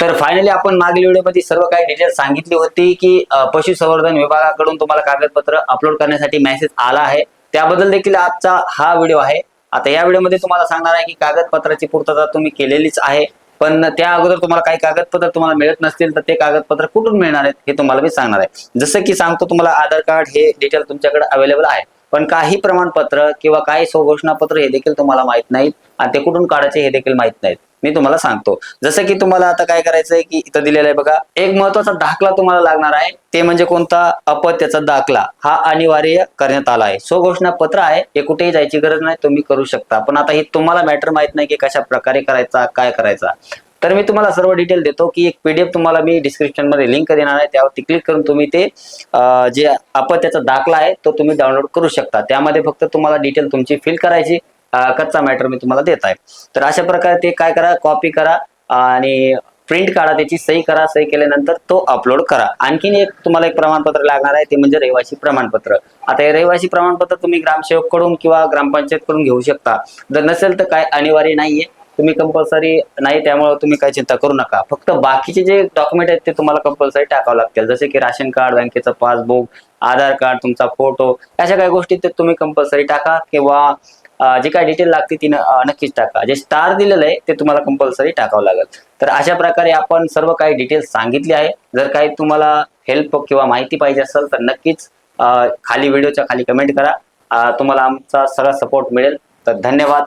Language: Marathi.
तर फायनली आपण मागील व्हिडिओमध्ये सर्व काही डिटेल सांगितली होती की पशुसंवर्धन विभागाकडून तुम्हाला कागदपत्र अपलोड करण्यासाठी मेसेज आला आहे. त्याबद्दल देखील आजचा हा व्हिडिओ आहे. आता या व्हिडिओमध्ये तुम्हाला सांगणार आहे की कागदपत्राची पूर्तता तुम्ही केलेलीच आहे. पण त्या अगोदर तुम्हाला काही कागदपत्र तुम्हाला मिळत नसतील तर ते कागदपत्र कुठून मिळणार आहेत हे तुम्हाला मी सांगणार आहे. जसं की सांगतो तुम्हाला आधार कार्ड हे डिटेल तुमच्याकडे अवेलेबल आहे. पण काही प्रमाणपत्र किंवा काही स्वघोषणापत्र हे देखील तुम्हाला माहीत नाहीत आणि ते कुठून काढायचे हे देखील माहीत नाहीत. मी तुम्हाला सांगतो. जसं की तुम्हाला आता काय करायचंय की इथं दिलेलं आहे बघा एक महत्त्वाचा दाखला तुम्हाला लागणार आहे ते म्हणजे कोणता? अपत्याचा दाखला. हा अनिवार्य करण्यात आला आहे. स्वघोषणा पत्र आहे हे कुठेही जायची गरज नाही तुम्ही करू शकता. पण आता हे तुम्हाला मॅटर माहीत नाही की कशा प्रकारे करायचा काय करायचा. तर मी तुम्हाला सर्व डिटेल देतो की एक पीडीएफ तुम्हाला मी डिस्क्रिप्शनमध्ये लिंक देणार आहे. त्यावरती क्लिक करून तुम्ही ते जे अपत्याचा दाखला आहे तो तुम्ही डाउनलोड करू शकता. त्यामध्ये फक्त तुम्हाला डिटेल तुमची फिल करायची. कच्चा मॅटर मी तुम्हाला देत आहे. तर अशा प्रकारे ते काय करा कॉपी करा आणि प्रिंट काढा त्याची सही करा सही केल्यानंतर तो अपलोड करा. आणखीन एक तुम्हाला एक प्रमाणपत्र लागणार आहे ते म्हणजे रहिवासी प्रमाणपत्र. आता हे रहिवासी प्रमाणपत्र तुम्ही ग्रामसेवककडून किंवा ग्रामपंचायत कडून घेऊ शकता. जर नसेल तर काय अनिवार्य नाहीये. तुम्ही कंपल्सरी नाही त्यामुळे तुम्ही काही चिंता करू नका. फक्त बाकीचे जे डॉक्युमेंट आहेत ते तुम्हाला कंपल्सरी टाकावं लागतील. जसे की राशन कार्ड बँकेचं पासबुक आधार कार्ड तुमचा फोटो अशा काही गोष्टी ते तुम्ही कंपल्सरी टाका किंवा जे काय डिटेल लागते ती नक्कीच टाका. जे स्टार दिलेलं आहे ते तुम्हाला कंपल्सरी टाकावं लागेल. तर अशा प्रकारे आपण सर्व काही डिटेल्स सांगितले आहे. जर काही तुम्हाला हेल्प किंवा माहिती पाहिजे असेल तर नक्कीच खाली व्हिडिओच्या खाली कमेंट करा. तुम्हाला आमचा सगळा सपोर्ट मिळेल. तर धन्यवाद.